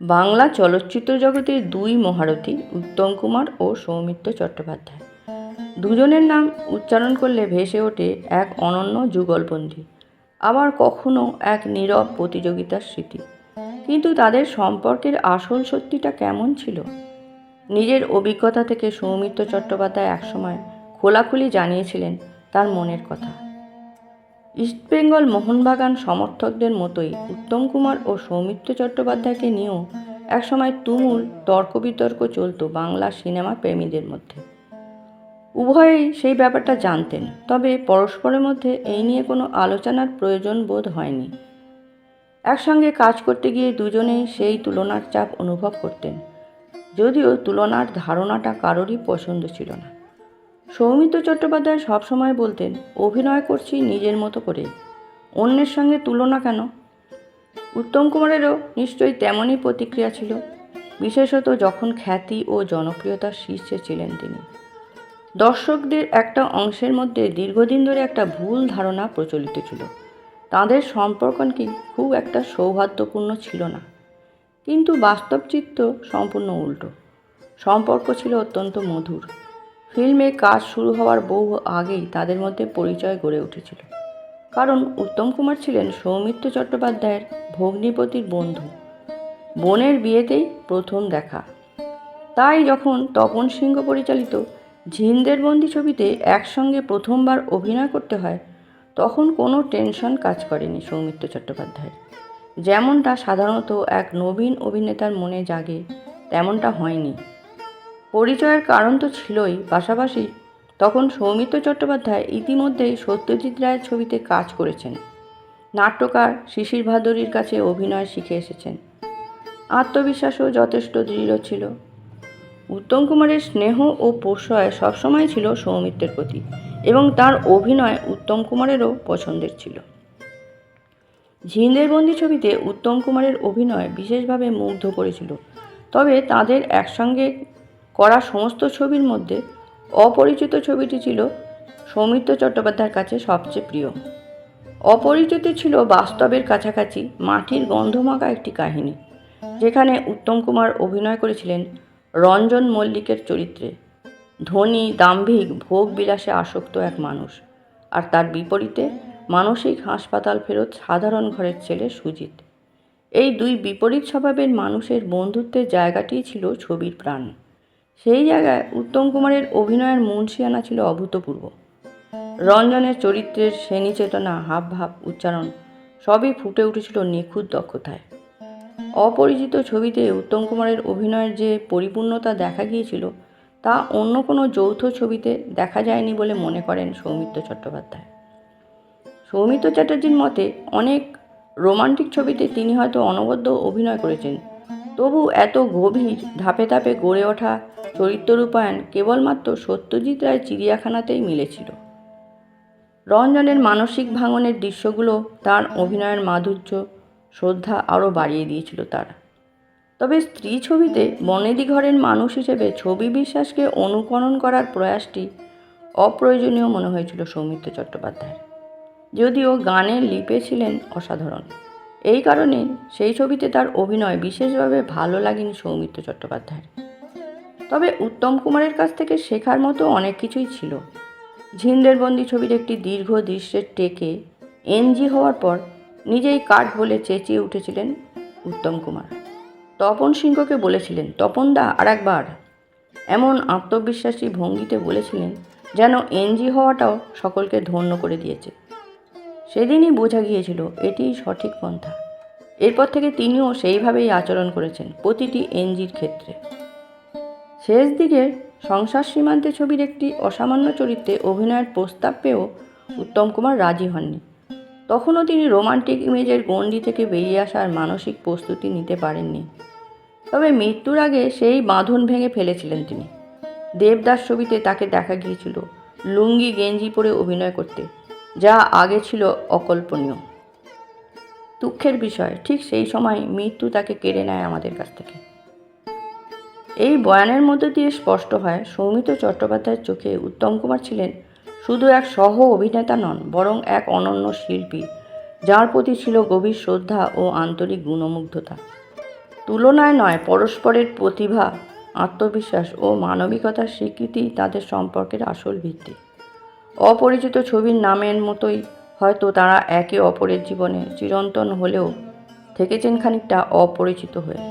বাংলা চলচ্চিত্র জগতের দুই মহারথী উত্তম কুমার ও সৌমিত্র চট্টোপাধ্যায়। দুজনের নাম উচ্চারণ করলে ভেসে ওঠে এক অনন্য যুগলবন্দি, আবার কখনো এক নীরব প্রতিযোগিতার স্মৃতি। কিন্তু তাদের সম্পর্কের আসল সত্যিটা কেমন ছিল? নিজের অভিজ্ঞতা থেকে সৌমিত্র চট্টোপাধ্যায় একসময় খোলাখুলি জানিয়েছিলেন তার মনের কথা। ইস্টবেঙ্গল মোহনবাগান সমর্থকদের মতোই উত্তম কুমার ও সৌমিত্র চট্টোপাধ্যায়কে নিয়েও একসময় তুমুল তর্ক বিতর্ক চলত বাংলা সিনেমা প্রেমীদের মধ্যে। উভয়েই সেই ব্যাপারটা জানতেন, তবে পরস্পরের মধ্যে এই নিয়ে কোনো আলোচনার প্রয়োজন বোধ হয়নি। একসঙ্গে কাজ করতে গিয়ে দুজনেই সেই তুলনার চাপ অনুভব করতেন, যদিও তুলনার ধারণাটা কারোরই পছন্দ ছিল না। সৌমিত্র চট্টোপাধ্যায় সবসময় বলতেন, অভিনয় করছি নিজের মতো করে। অন্যের সঙ্গে তুলনা কেন? উত্তম কুমারেরও নিশ্চয়ই তেমনই প্রতিক্রিয়া ছিল। বিশেষত যখন খ্যাতি ও জনপ্রিয়তার শীর্ষে ছিলেন তিনি। দর্শকদের একটা অংশের মধ্যে দীর্ঘদিন ধরে একটা ভুল ধারণা প্রচলিত ছিল। তাদের সম্পর্ক কি খুব একটা সৌহার্দ্যপূর্ণ ছিল না। কিন্তু বাস্তব চিত্র সম্পূর্ণ উল্টো। সম্পর্ক ছিল অত্যন্ত মধুর। ফিল্মে কাজ শুরু হওয়ার বহু আগেই তাদের মধ্যে পরিচয় গড়ে উঠেছিল। কারণ উত্তম কুমার ছিলেন সৌমিত্র চট্টোপাধ্যায়ের ভগ্নিপতির বন্ধু। বোনের বিয়েতেই প্রথম দেখা। তাই যখন তপন সিংহ পরিচালিত ঝিন্দের বন্দি ছবিতে একসঙ্গে প্রথমবার অভিনয় করতে হয়, তখন কোনো টেনশন কাজ করেনি সৌমিত্র চট্টোপাধ্যায়ের। যেমনটা সাধারণত এক নবীন অভিনেতার মনে জাগে, তেমনটা হয়নি। পরিচয়ের কারণ তো ছিলই, পাশাপাশি তখন সৌমিত্র চট্টোপাধ্যায় ইতিমধ্যেই সত্যজিৎ রায়ের ছবিতে কাজ করেছেন। নাট্যকার শিশির ভাদুরীর কাছে অভিনয় শিখে এসেছেন। আত্মবিশ্বাসও যথেষ্ট দৃঢ় ছিল। উত্তম কুমারের স্নেহ ও প্রশ্রয় সবসময় ছিল সৌমিত্রের প্রতি এবং তার অভিনয় উত্তম কুমারেরও পছন্দের ছিল। ঝিন্দের বন্দি ছবিতে উত্তম কুমারের অভিনয় বিশেষভাবে মুগ্ধ করেছিল। তবে তাদের একসঙ্গে করা সমস্ত ছবির মধ্যে অপরিচিত ছবিটি ছিল সৌমিত্র চট্টোপাধ্যায়ের কাছে সবচেয়ে প্রিয়। অপরিচিত ছিল বাস্তবের কাছাকাছি মাটির গন্ধমাখা একটি কাহিনী, যেখানে উত্তম কুমার অভিনয় করেছিলেন রঞ্জন মল্লিকের চরিত্রে। ধনী, দাম্ভিক ভোগ বিলাসে আসক্ত এক মানুষ আর তার বিপরীতে মানসিক হাসপাতাল ফেরত সাধারণ ঘরের ছেলে সুজিত। এই দুই বিপরীত স্বভাবের মানুষের বন্ধুত্বের জায়গাটিই ছিল ছবির প্রাণ। সেই জায়গায় উত্তম কুমারের অভিনয়ের মুন্সিয়ানা ছিল অভূতপূর্ব। রঞ্জনের চরিত্রের শ্রেণি চেতনা, হাব ভাব, উচ্চারণ সবই ফুটে উঠেছিল নিখুঁত দক্ষতায়। অপরিচিত ছবিতে উত্তম কুমারের অভিনয়ের যে পরিপূর্ণতা দেখা গিয়েছিল, তা অন্য কোনো যৌথ ছবিতে দেখা যায়নি বলে মনে করেন সৌমিত্র চট্টোপাধ্যায়। সৌমিত্র চ্যাটার্জির মতে, অনেক রোমান্টিক ছবিতে তিনি হয়তো অনবদ্য অভিনয় করেছেন, তবু এত গভীর, ধাপে ধাপে গড়ে ওঠা চরিত্র রূপায়ণ কেবলমাত্র সত্যজিৎ রায় চিড়িয়াখানাতেই মিলেছিল। রঞ্জনের মানসিক ভাঙনের দৃশ্যগুলো, তার অভিনয়ের মাধুর্য, শ্রদ্ধা আরও বাড়িয়ে দিয়েছিল তার। তবে স্ত্রী ছবিতে বনেদি ঘরের মানুষ হিসেবে ছবি বিশ্বাসকে অনুকরণ করার প্রয়াসটি অপ্রয়োজনীয় মনে হয়েছিল সৌমিত্র চট্টোপাধ্যায়ের। যদিও গানের লিপে ছিলেন অসাধারণ। এই কারণে সেই ছবিতে তার অভিনয় বিশেষভাবে ভালো লাগেনি সৌমিত্র চট্টোপাধ্যায়ের। তবে উত্তম কুমারের কাছ থেকে শেখার মতো অনেক কিছুই ছিল। ঝিন্দের বন্দি ছবির একটি দীর্ঘ দৃশ্যের টেকে এনজি হওয়ার পর নিজেই কাঠ বলে চেঁচিয়ে উঠেছিলেন উত্তম কুমার। তপন সিংহকে বলেছিলেন তপনদা আর একবার এমন আত্মবিশ্বাসী ভঙ্গিতে বলেছিলেন যেন এনজি হওয়াটাও সকলকে ধন্য করে দিয়েছে। সেদিনই বোঝা গিয়েছিল এটিই সঠিক পন্থা। এরপর থেকে তিনিও সেইভাবেই আচরণ করেছেন প্রতিটি এনজির ক্ষেত্রে। শেষ দিকে সংসার সীমান্তে ছবির একটি অসামান্য চরিত্রে অভিনয়ের প্রস্তাব পেয়েও উত্তম কুমার রাজি হননি। তখনও তিনি রোমান্টিক ইমেজের গণ্ডি থেকে বেরিয়ে আসার মানসিক প্রস্তুতি নিতে পারেননি। তবে মৃত্যুর আগে সেই বাঁধন ভেঙে ফেলেছিলেন তিনি। দেবদাস ছবিতে তাকে দেখা গিয়েছিল লুঙ্গি গেঞ্জি পরে অভিনয় করতে, যা আগে ছিল অকল্পনীয়। দুঃখের বিষয়, ঠিক সেই সময় মৃত্যু তাকে কেড়ে নেয় আমাদের কাছ থেকে। এই বয়ানের মধ্যে দিয়ে স্পষ্ট হয় সৌমিত্র চট্টোপাধ্যায়ের চোখে উত্তম কুমার ছিলেন শুধু এক সহ অভিনেতা নন, বরং এক অনন্য শিল্পী, যার প্রতি ছিল গভীর শ্রদ্ধা ও আন্তরিক গুণমুগ্ধতা। তুলনায় নয়, পরস্পরের প্রতিভা, আত্মবিশ্বাস ও মানবিকতার স্বীকৃতি তাদের সম্পর্কের আসল ভিত্তি। অপরিচিত ছবির নামের মতোই হয়তো তারা একে অপরের জীবনে চিরন্তন হলেও থেকেছেন খানিকটা অপরিচিত হয়ে।